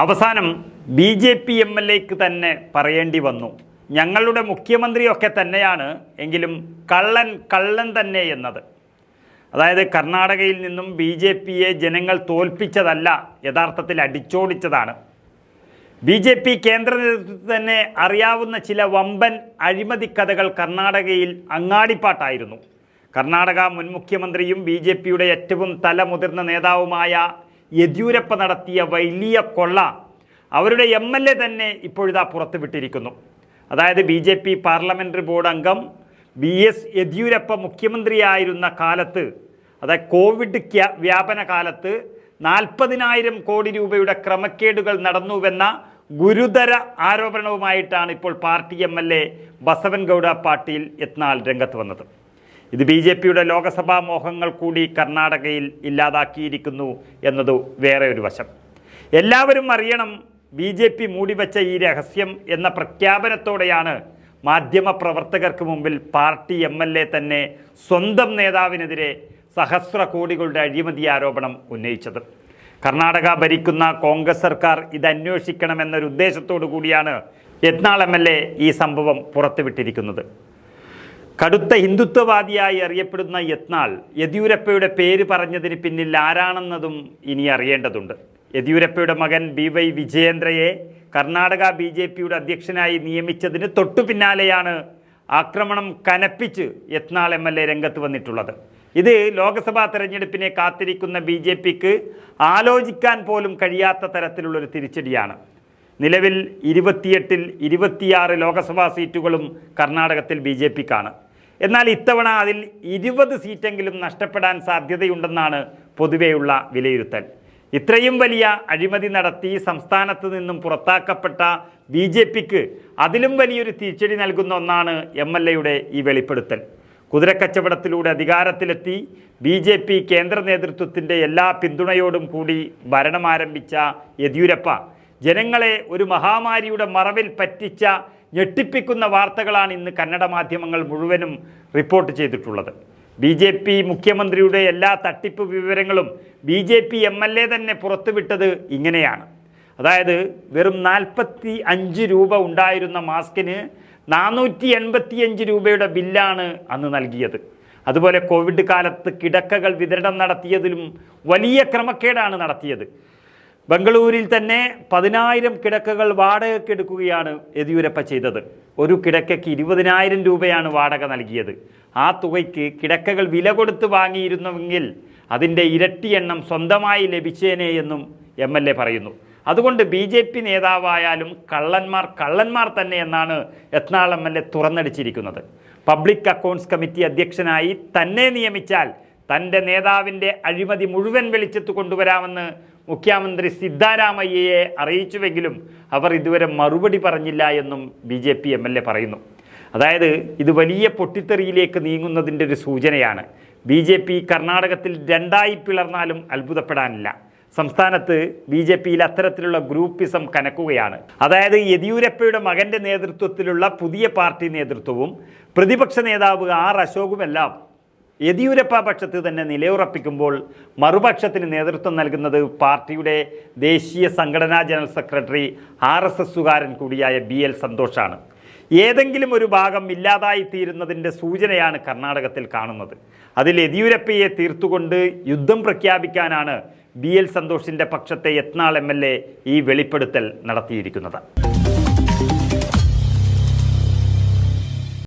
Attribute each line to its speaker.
Speaker 1: അവസാനം B J P M L എക്ക് തന്നെ പറയേണ്ടി വന്നു. ഞങ്ങളുടെ മുഖ്യമന്ത്രിയൊക്കെ തന്നെയാണ് എങ്കിലും കള്ളൻ കള്ളൻ തന്നെ എന്നത്. അതായത് കർണാടകയിൽ നിന്നും ബി ജെ പിയെ ജനങ്ങൾ തോൽപ്പിച്ചതല്ല യഥാർത്ഥത്തിൽ അടിച്ചോടിച്ചതാണ്. ബി ജെ പി കേന്ദ്ര നേതൃത്വത്തിൽ തന്നെ അറിയാവുന്ന ചില വമ്പൻ അഴിമതി കഥകൾ കർണാടകയിൽ അങ്ങാടിപ്പാട്ടായിരുന്നു. കർണാടക മുൻ മുഖ്യമന്ത്രിയും ബി ജെ പിയുടെ ഏറ്റവും തലമുതിർന്ന നേതാവുമായ യെദ്യൂരപ്പ നടത്തിയ വലിയ കൊള്ള അവരുടെ എം എൽ എ തന്നെ ഇപ്പോഴിതാ പുറത്തുവിട്ടിരിക്കുന്നു. അതായത് B J P parliamentary board അംഗം ബി എസ് യെദ്യൂരപ്പ മുഖ്യമന്ത്രിയായിരുന്ന കാലത്ത് അതായത് കോവിഡ് വ്യാപന കാലത്ത് നാൽപ്പതിനായിരം കോടി രൂപയുടെ ക്രമക്കേടുകൾ നടന്നുവെന്ന ഗുരുതര ആരോപണവുമായിട്ടാണ് ഇപ്പോൾ party M L A Basavangouda Patil Yatnal രംഗത്ത് വന്നത്. ഇത് ബി ജെ പിയുടെ ലോകസഭാ മോഹങ്ങൾ കൂടി കർണാടകയിൽ ഇല്ലാതാക്കിയിരിക്കുന്നു എന്നത് വേറെ ഒരു വശം. എല്ലാവരും അറിയണം ബി ജെ പി മൂടിവെച്ച ഈ രഹസ്യം എന്ന പ്രഖ്യാപനത്തോടെയാണ് മാധ്യമപ്രവർത്തകർക്ക് മുമ്പിൽ പാർട്ടി എം എൽ എ തന്നെ സ്വന്തം നേതാവിനെതിരെ സഹസ്ര കോടികളുടെ അഴിമതി ആരോപണം ഉന്നയിച്ചത്. കർണാടക ഭരിക്കുന്ന കോൺഗ്രസ് സർക്കാർ ഇത് ഉദ്ദേശത്തോടു കൂടിയാണ് യത്നാൾ എം എൽ എ ഈ സംഭവം പുറത്തുവിട്ടിരിക്കുന്നത്. കടുത്ത ഹിന്ദുത്വവാദിയായി അറിയപ്പെടുന്ന യത്നാൾ യെദ്യൂരപ്പയുടെ പേര് പറഞ്ഞതിന് പിന്നിൽ ആരാണെന്നതും ഇനി അറിയേണ്ടതുണ്ട്. യെദ്യൂരപ്പയുടെ മകൻ ബി വൈ വിജയേന്ദ്രയെ കർണാടക ബി ജെ പിയുടെ അധ്യക്ഷനായി നിയമിച്ചതിന് തൊട്ടു പിന്നാലെയാണ് ആക്രമണം കനപ്പിച്ച് യത്നാൾ എം എൽ എ രംഗത്ത് വന്നിട്ടുള്ളത്. ഇത് ലോക്സഭാ തെരഞ്ഞെടുപ്പിനെ കാത്തിരിക്കുന്ന ബി ജെ പിക്ക് ആലോചിക്കാൻ പോലും കഴിയാത്ത തരത്തിലുള്ളൊരു തിരിച്ചടിയാണ്. നിലവിൽ ഇരുപത്തിയെട്ടിൽ ഇരുപത്തിയാറ് ലോക്സഭാ സീറ്റുകളും കർണാടകത്തിൽ ബി ജെ പിക്കാണ്. എന്നാൽ ഇത്തവണ അതിൽ ഇരുപത് സീറ്റെങ്കിലും നഷ്ടപ്പെടാൻ സാധ്യതയുണ്ടെന്നാണ് പൊതുവെയുള്ള വിലയിരുത്തൽ. ഇത്രയും വലിയ അഴിമതി നടത്തി സംസ്ഥാനത്ത് നിന്നും പുറത്താക്കപ്പെട്ട ബി ജെ പിക്ക് അതിലും വലിയൊരു തിരിച്ചടി നൽകുന്ന ഒന്നാണ് എം എൽ എയുടെ ഈ വെളിപ്പെടുത്തൽ. കുതിരക്കച്ചവടത്തിലൂടെ അധികാരത്തിലെത്തി ബി ജെ പി കേന്ദ്ര നേതൃത്വത്തിന്റെ എല്ലാ പിന്തുണയോടും കൂടി ഭരണമാരംഭിച്ച യെദ്യൂരപ്പ ജനങ്ങളെ ഒരു മഹാമാരിയുടെ മറവിൽ പറ്റിച്ച ഞെട്ടിപ്പിക്കുന്ന വാർത്തകളാണ് ഇന്ന് കന്നഡ മാധ്യമങ്ങൾ മുഴുവനും റിപ്പോർട്ട് ചെയ്തിട്ടുള്ളത്. ബി ജെ പി മുഖ്യമന്ത്രിയുടെ എല്ലാ തട്ടിപ്പ് വിവരങ്ങളും B J P M L A തന്നെ പുറത്തുവിട്ടത് ഇങ്ങനെയാണ്. അതായത് വെറും നാൽപ്പത്തി അഞ്ച് രൂപ ഉണ്ടായിരുന്ന മാസ്കിന് നാനൂറ്റി എൺപത്തിയഞ്ച് രൂപയുടെ ബില്ലാണ് അന്ന് നൽകിയത്. അതുപോലെ കോവിഡ് കാലത്ത് കിടക്കകൾ വിതരണം നടത്തിയതിലും വലിയ ക്രമക്കേടാണ് നടത്തിയത്. ബംഗളൂരിൽ തന്നെ പതിനായിരം കിടക്കകൾ വാടകയ്ക്ക് എടുക്കുകയാണ് യെദ്യൂരപ്പ ചെയ്തത്. ഒരു കിടക്കയ്ക്ക് ഇരുപതിനായിരം രൂപയാണ് വാടക നൽകിയത്. ആ തുകയ്ക്ക് കിടക്കകൾ വില കൊടുത്ത് വാങ്ങിയിരുന്നുവെങ്കിൽ അതിന്റെ ഇരട്ടി എണ്ണം സ്വന്തമായി ലഭിച്ചേനെ എന്നും എം എൽ എ പറയുന്നു. അതുകൊണ്ട് ബി ജെ പി നേതാവായാലും കള്ളന്മാർ കള്ളന്മാർ തന്നെ എന്നാണ് എത്നാൾ എം എൽ എ തുറന്നടിച്ചിരിക്കുന്നത്. പബ്ലിക് അക്കൗണ്ട്സ് കമ്മിറ്റി അധ്യക്ഷനായി തന്നെ നിയമിച്ചാൽ തന്റെ നേതാവിന്റെ അഴിമതി മുഴുവൻ വെളിച്ചത്ത് കൊണ്ടുവരാമെന്ന് മുഖ്യമന്ത്രി സിദ്ധാരാമയ്യയെ അറിയിച്ചുവെങ്കിലും അവർ ഇതുവരെ മറുപടി പറഞ്ഞില്ല എന്നും B J P M L A പറയുന്നു. അതായത് ഇത് വലിയ പൊട്ടിത്തെറിയിലേക്ക് നീങ്ങുന്നതിന്റെ ഒരു സൂചനയാണ്. ബി ജെ പി കർണാടകത്തിൽ രണ്ടായി പിളർന്നാലും അത്ഭുതപ്പെടാനില്ല. സംസ്ഥാനത്ത് ബി ജെ പിയിൽ അത്തരത്തിലുള്ള ഗ്രൂപ്പിസം കനക്കുകയാണ്. അതായത് യെദ്യൂരപ്പയുടെ മകന്റെ നേതൃത്വത്തിലുള്ള പുതിയ പാർട്ടി നേതൃത്വവും പ്രതിപക്ഷ നേതാവ് ആർ അശോകുമെല്ലാം യെദ്യൂരപ്പ പക്ഷത്ത് തന്നെ നിലയുറപ്പിക്കുമ്പോൾ മറുപക്ഷത്തിന് നേതൃത്വം നൽകുന്നത് പാർട്ടിയുടെ ദേശീയ സംഘടനാ ജനറൽ സെക്രട്ടറി ആർ എസ് എസുകാരൻ കൂടിയായ ബി എൽ സന്തോഷാണ്. ഏതെങ്കിലും ഒരു ഭാഗം ഇല്ലാതായി തീരുന്നതിന്റെ സൂചനയാണ് കർണാടകത്തിൽ കാണുന്നത്. അതിൽ യെദ്യൂരപ്പയെ തീർത്തുകൊണ്ട് യുദ്ധം പ്രഖ്യാപിക്കാനാണ് ബി എൽ സന്തോഷിന്റെ പക്ഷത്തെ യത്നാൾ എം എൽ എ ഈ വെളിപ്പെടുത്തൽ നടത്തിയിരിക്കുന്നത്.